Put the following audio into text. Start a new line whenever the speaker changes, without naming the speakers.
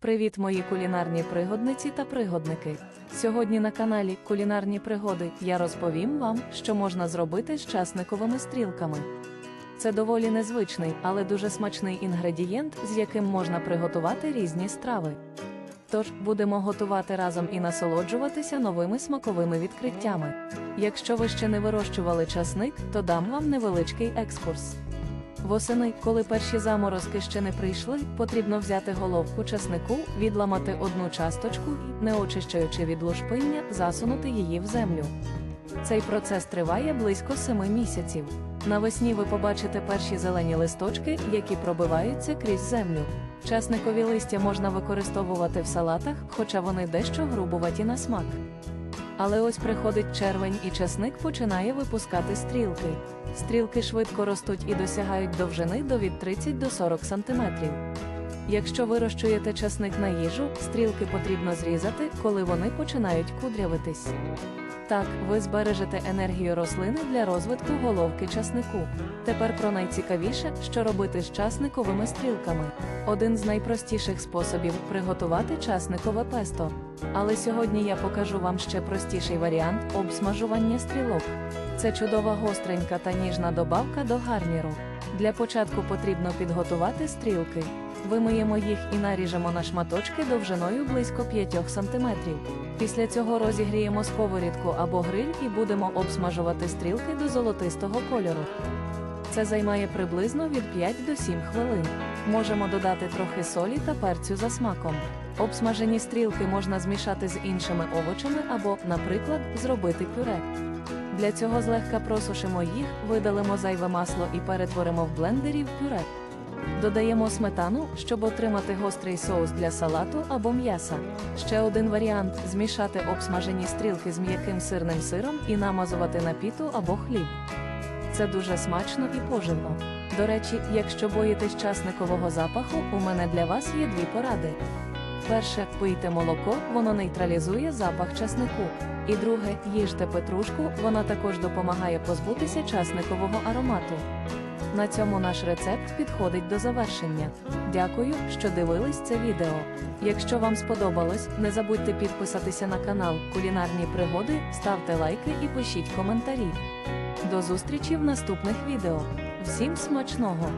Привіт, мої кулінарні пригодниці та пригодники. Сьогодні на каналі Кулінарні пригоди я розповім вам, що можна зробити з часниковими стрілками. Це доволі незвичний, але дуже смачний інгредієнт, з яким можна приготувати різні страви. Тож будемо готувати разом і насолоджуватися новими смаковими відкриттями. Якщо ви ще не вирощували часник, то дам вам невеличкий екскурс. Восени, коли перші заморозки ще не прийшли, потрібно взяти головку часнику, відламати одну часточку і, не очищаючи від лушпиння, засунути її в землю. Цей процес триває близько 7 місяців. Навесні ви побачите перші зелені листочки, які пробиваються крізь землю. Часникові листя можна використовувати в салатах, хоча вони дещо грубуваті на смак. Але ось приходить червень і часник починає випускати стрілки. Стрілки швидко ростуть і досягають довжини до від 30 до 40 см. Якщо вирощуєте часник на їжу, стрілки потрібно зрізати, коли вони починають кудрявитись. Так, ви збережете енергію рослини для розвитку головки часнику. Тепер про найцікавіше, що робити з часниковими стрілками. Один з найпростіших способів приготувати часникове песто. Але сьогодні я покажу вам ще простіший варіант обсмажування стрілок. Це чудова гостренька та ніжна добавка до гарніру. Для початку потрібно підготувати стрілки. Вимиємо їх і наріжемо на шматочки довжиною близько 5 см. Після цього розігріємо сковорідку або гриль і будемо обсмажувати стрілки до золотистого кольору. Це займає приблизно від 5 до 7 хвилин. Можемо додати трохи солі та перцю за смаком. Обсмажені стрілки можна змішати з іншими овочами або, наприклад, зробити пюре. Для цього злегка просушимо їх, видалимо зайве масло і перетворимо в блендері в пюре. Додаємо сметану, щоб отримати гострий соус для салату або м'яса. Ще один варіант змішати обсмажені стрілки з м'яким сирним сиром і намазувати на піту або хліб. Це дуже смачно і поживно. До речі, якщо боїтесь часникового запаху, у мене для вас є дві поради. Перше, пийте молоко, воно нейтралізує запах часнику. І друге, їжте петрушку, вона також допомагає позбутися часникового аромату. На цьому наш рецепт підходить до завершення. Дякую, що дивились це відео. Якщо вам сподобалось, не забудьте підписатися на канал Кулінарні пригоди, ставте лайки і пишіть коментарі. До зустрічі в наступних відео. Всім смачного!